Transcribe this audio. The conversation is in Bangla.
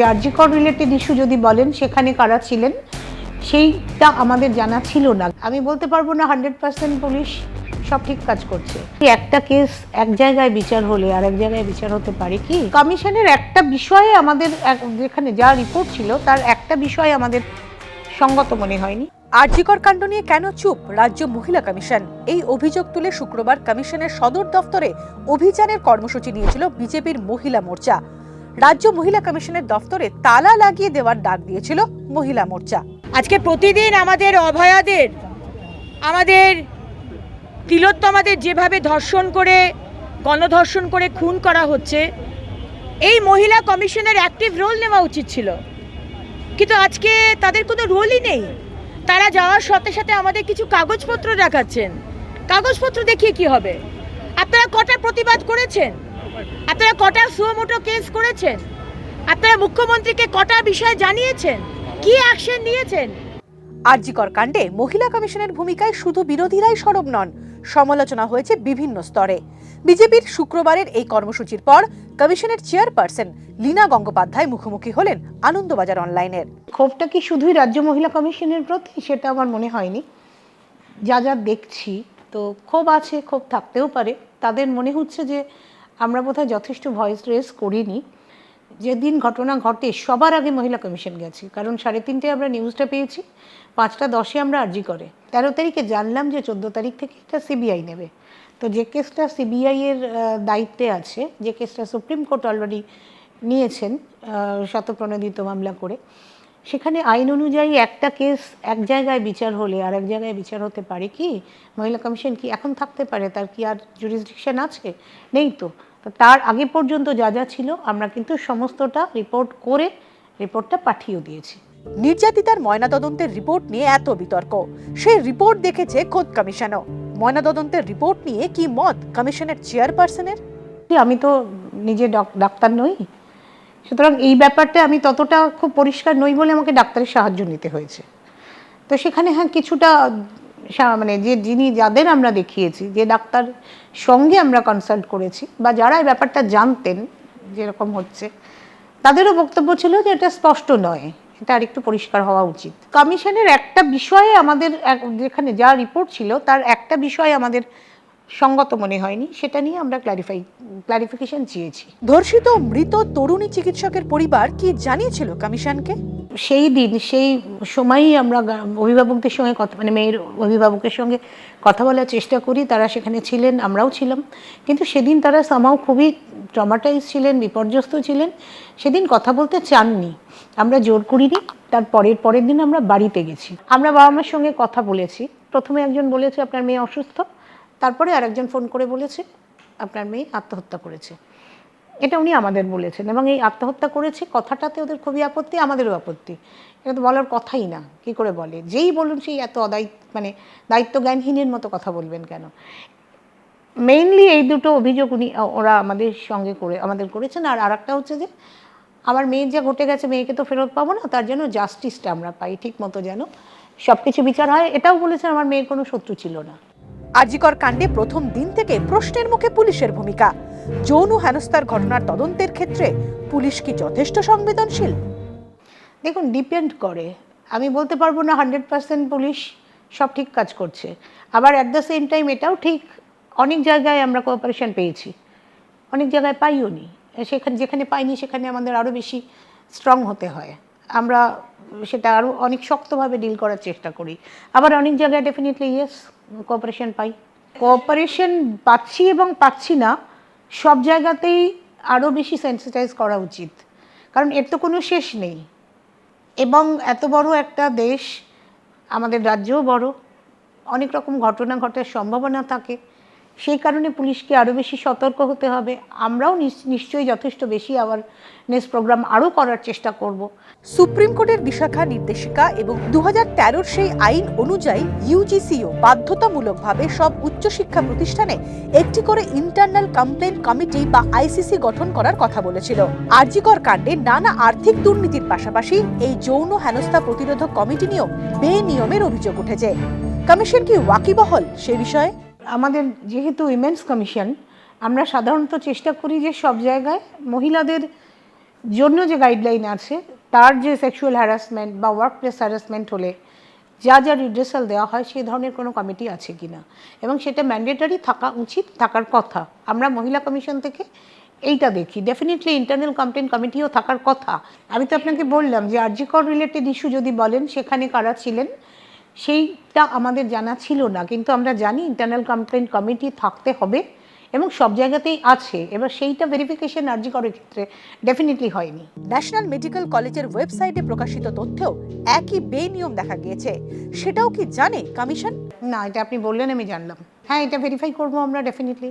যে আরজিকর রিলেটেড ইস্যু যদি বলেন, সেখানে কারা ছিলেন, সেইটা আমাদের জানা ছিল না। আমি বলতে পারব না হান্ড্রেড পার্সেন্ট পুলিশ সব ঠিক কাজ করছে। একটা কেস এক জায়গায় বিচার হলে আর এক জায়গায় বিচার হতে পারে কি? কমিশনের একটা বিষয়ে আমাদের যেখানে যা রিপোর্ট ছিল, তার একটা বিষয়ে আমাদের সঙ্গত মনে হয়নি। আরজিকর কাণ্ড নিয়ে কেন চুপ? রাজ্য মহিলা কমিশন। এই অভিযোগ তুলে শুক্রবার কমিশনের সদর দফতরে অভিযানের কর্মসূচি নিয়েছিল বিজেপির মহিলা মোর্চা। রাজ্য মহিলা কমিশনের দফতরে তালা লাগিয়ে দেওয়ার ডাক দিয়েছিল মহিলা মোর্চা। আজকে প্রতিদিন আমাদের অভয়াদের, আমাদের তিলোত্তমাদের যেভাবে ধর্ষণ করে, গণধর্ষণ করে খুন করা হচ্ছে, এই মহিলা কমিশনের অ্যাক্টিভ রোল নেওয়া উচিত ছিল। কিন্তু আজকে তাদের কোনো রোলই নেই। তারা যাওয়ার সাথে সাথে আমাদের কিছু কাগজপত্র দেখাচ্ছেন। কাগজপত্র দেখিয়ে কি হবে? আপনারা কটা প্রতিবাদ করেছেন? আপনারা কটা সুমোটো কেস করেছেন? আপনারা মুখ্যমন্ত্রীকে কটা বিষয় জানিয়েছেন? কি অ্যাকশন নিয়েছেন? আরজিকর কাণ্ডে মহিলা কমিশনের ভূমিকায় শুধু বিরোধীরাই সরব নন সমালোচনা হয়েছে বিভিন্ন স্তরে। বিজেপির শুক্রবারের এই কর্মসূচির পর কমিশনের চেয়ারপারসন লীনা গঙ্গোপাধ্যায় মুখোমুখি হলেন আনন্দবাজার অনলাইনের। ক্ষোভটা কি শুধুই রাজ্য মহিলা কমিশনের প্রতি? সেটা আমার মনে হয়নি। যা যা দেখছি তো ক্ষোভ আছে ক্ষোভ থাকতেও পারে। তাদের মনে হচ্ছে যে আমরা বোধহয় যথেষ্ট ভয়েস রেস করিনি। যেদিন ঘটনা ঘটে, সবার আগে মহিলা কমিশন গেছি। কারণ সাড়ে তিনটে আমরা নিউজটা পেয়েছি, পাঁচটা দশে আমরা আর্জি করে। তেরো তারিখে জানলাম যে চোদ্দ তারিখ থেকে এটা সিবিআই নেবে। তো যে কেসটা সিবিআই এর দায়িত্বে আছে, যে কেসটা সুপ্রিম কোর্ট অলরেডি নিয়েছেন শতপ্রণোদিত মামলা করে সেখানে আইন অনুযায়ী একটা কেস এক জায়গায় বিচার হলে আর এক জায়গায় বিচার হতে পারে কি? মহিলা কমিশন কি এখন থাকতে পারে? তার কি আর জুরিসডিকশন আছে? নেই তো। তার আগে পর্যন্ত যা যা ছিল আমরা কিন্তু সমস্তটা রিপোর্ট করে রিপোর্টটা পাঠিয়েও দিয়েছি। নির্যাতিতার ময়নাতদন্তের রিপোর্ট নিয়ে এত বিতর্ক। সেই রিপোর্ট দেখেছে খোদ কমিশনও। ময়নাতদন্তের রিপোর্ট নিয়ে কি মত কমিশনের চেয়ারপারসনের আমি তো নিজে ডক- ডাক্তার নই। সুতরাং এই ব্যাপারটা আমি ততটা খুব পরিষ্কার নই বলে আমাকে ডাক্তারের সাহায্য নিতে হয়েছে। তো সেখানে হ্যাঁ কিছুটা মানে যে, যিনি যাদের আমরা দেখিয়েছি, যে ডাক্তার সঙ্গে আমরা কনসাল্ট করেছি বা যারা এই ব্যাপারটা জানতেন যেরকম হচ্ছে, তাদেরও বক্তব্য ছিল যে এটা স্পষ্ট নয়, এটা আরেকটু পরিষ্কার হওয়া উচিত। কমিশনের একটা বিষয়ে আমাদের যেখানে যা রিপোর্ট ছিল, তার একটা বিষয়ে আমাদের সঙ্গত মনে হয়নি সেটা নিয়ে আমরা ক্লারিফাই ক্লারিফিকেশন চেয়েছি ধর্ষিত মৃত তরুণী চিকিৎসকের পরিবার কি জানিয়েছিল কমিশনকে? সেই দিন সেই সময়ই আমরা অভিভাবকদের সঙ্গে কথা মানে মেয়ের অভিভাবকের সঙ্গে কথা বলার চেষ্টা করি তারা সেখানে ছিলেন আমরাও ছিলাম। কিন্তু সেদিন তারা সামাও খুবই ট্রমাটাইজ ছিলেন বিপর্যস্ত ছিলেন। সেদিন কথা বলতে চাননি। আমরা জোর করিনি তার পরের পরের দিন আমরা বাড়িতে গেছি। আমরা বাবা মার সঙ্গে কথা বলেছি। প্রথমে একজন বলেছে আপনার মেয়ে অসুস্থ। তারপরে আরেকজন ফোন করে বলেছে, আপনার মেয়ে আত্মহত্যা করেছে। এটা উনি আমাদের বলেছেন এবং এই আত্মহত্যা করেছে কথাটাতে ওদের খুবই আপত্তি, আমাদেরও আপত্তি। এটা তো বলার কথাই না, কি করে বলে? যেই বলুন সেই এত অদায়িত্ব মানে দায়িত্ব জ্ঞানহীনের মতো কথা বলবেন কেন? মেইনলি এই দুটো অভিযোগ উনি ওরা আমাদের সঙ্গে করে, আমাদের করেছেন। আর আরেকটা হচ্ছে যে, আমার মেয়ের যা ঘটে গেছে, মেয়েকে তো ফেরত পাবো না, তার জন্য জাস্টিসটা আমরা পাই, ঠিক মতো যেন সব কিছু বিচার হয়। এটাও বলেছেন, আমার মেয়ের কোনো শত্রু ছিল না। আরজিকর কাণ্ডে প্রথম দিন থেকে প্রশ্নের মুখে পুলিশের ভূমিকা। যৌন হেনস্থার ঘটনার তদন্তের ক্ষেত্রে পুলিশ কি যথেষ্ট সংবেদনশীল? দেখুন ডিপেন্ড করে। আমি বলতে পারব না হান্ড্রেড পার্সেন্ট পুলিশ সব ঠিক কাজ করছে। আবার অ্যাট দ্য সেম টাইম এটাও ঠিক, অনেক জায়গায় আমরা কোঅপারেশন পেয়েছি। অনেক জায়গায় পাইও নি সেখানে যেখানে পাইনি, সেখানে আমাদের আরও বেশি স্ট্রং হতে হয়। আমরা সেটা আরও অনেক শক্তভাবে ডিল করার চেষ্টা করি। আবার অনেক জায়গায় ডেফিনেটলি ইয়েস কোঅপারেশন পাই। কোঅপারেশন পাচ্ছি এবং পাচ্ছি না, সব জায়গাতেই আরও বেশি সেন্সিটাইজ করা উচিত। কারণ এর তো কোনো শেষ নেই। এবং এত বড় একটা দেশ আমাদের রাজ্যও বড়। অনেক রকম ঘটনা ঘটার সম্ভাবনা থাকে। সেই কারণে পুলিশকে আরও বেশি সতর্ক হতে হবে। আমরাও নিশ- নিশ্চয়ই যথেষ্ট বেশি আওয়ারনেস প্রোগ্রাম আরও করার চেষ্টা করব। সুপ্রিম কোর্টের বিশাখা নির্দেশিকা এবং দু হাজার সেই আইন অনুযায়ী ইউজিসিও বাধ্যতামূলকভাবে সব উচ্চশিক্ষা প্রতিষ্ঠানে একটি করে ইন্টারনাল কমপ্লেন কমিটি বা আইসিসি গঠন করার কথা বলেছিল। আরজিকর কাণ্ডে নানা আর্থিক দুর্নীতির পাশাপাশি এই যৌন হেনস্থা প্রতিরোধক কমিটি নিয়েও বেনিয়মের অভিযোগ উঠেছে। কমিশন কি ওয়াকিবহল সে বিষয়ে? আমাদের যেহেতু উইমেন্স কমিশন আমরা সাধারণত চেষ্টা করি যে সব জায়গায় মহিলাদের জন্য যে গাইডলাইন আছে, তার যে সেক্সুয়াল হ্যারাসমেন্ট বা ওয়ার্ক প্লেস হ্যারাসমেন্ট হলে যা যা রিড্রেসাল দেওয়া হয় সেই ধরনের কোনো কমিটি আছে কিনা। এবং সেটা ম্যান্ডেটারি থাকা উচিত, থাকার কথা। আমরা মহিলা কমিশন থেকে এইটা দেখি। ডেফিনেটলি ইন্টারনাল কমপ্লেন কমিটিও থাকার কথা। আমি তো আপনাকে বললাম যে আরজিকর রিলেটেড ইস্যু যদি বলেন, সেখানে কারা ছিলেন? সেইটা আমাদের জানা ছিল না কিন্তু আমরা জানি ইন্টারনাল কমপ্লেন কমিটি থাকতে হবে এবং সব জায়গাতেই আছে। এবার সেইটা ভেরিফিকেশন আর্জি করার ক্ষেত্রে ডেফিনেটলি হয়নি। ন্যাশনাল মেডিকেল কলেজের ওয়েবসাইটে প্রকাশিত তথ্যেও একই বেনিয়ম দেখা গিয়েছে। সেটাও কি জানে কমিশন না এটা আপনি বললেন আমি জানলাম। হ্যাঁ এটা ভেরিফাই করব আমরা ডেফিনেটলি